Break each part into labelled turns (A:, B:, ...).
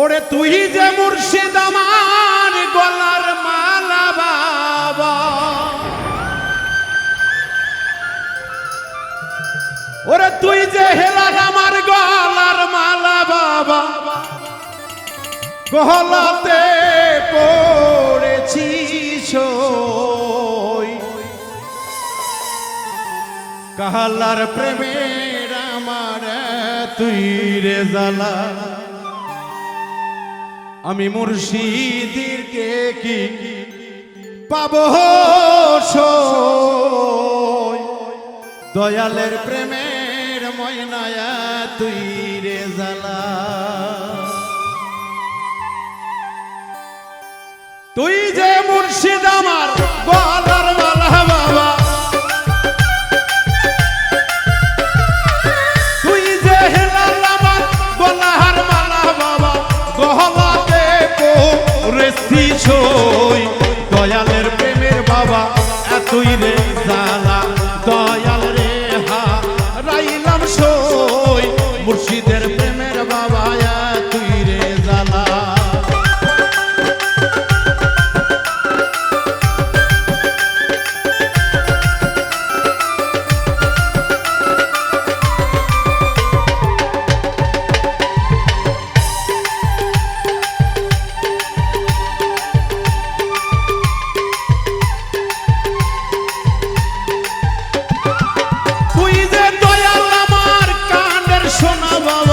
A: ওরে তুই যে মুর্শিদ আমার গলার মালা বাবা। ওরে তুই যে হেলার আমার গলার মালা বাবা। গলাতে পড়েছি কাহালার প্রেমের আমার তুই রে জ্বালা। আমি মুর্শিদিরকে কি পাব? দয়ালের প্রেমের ময়নায়া তুই রে জ্বালা তুই যে মুর্শিদ পড়েছি Baba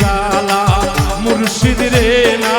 A: জালা মুর্শিদ রে না।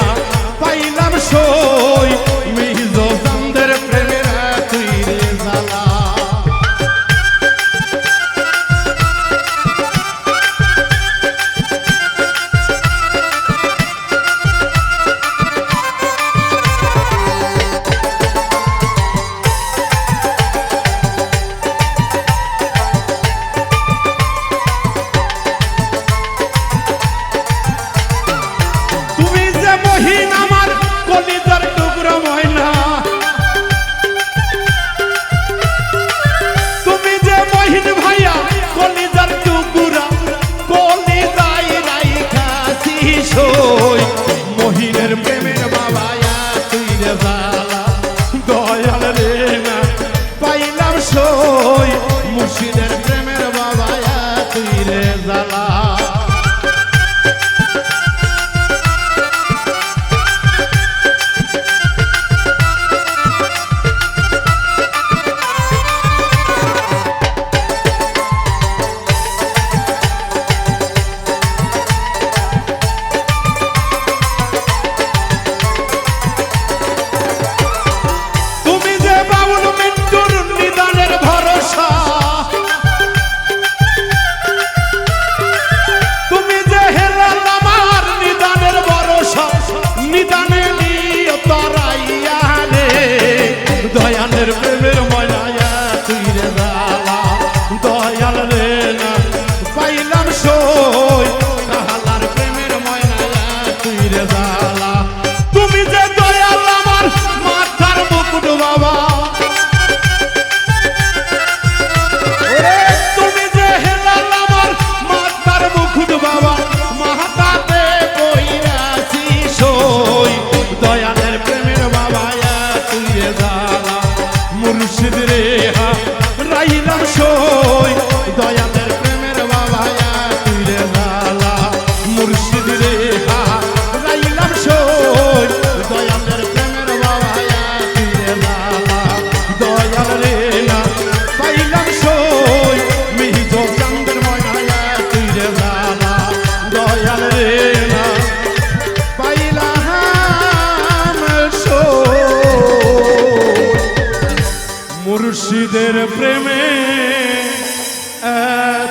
A: মুর্শিদের প্রেমে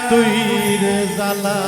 A: তুই রে জ্বালা।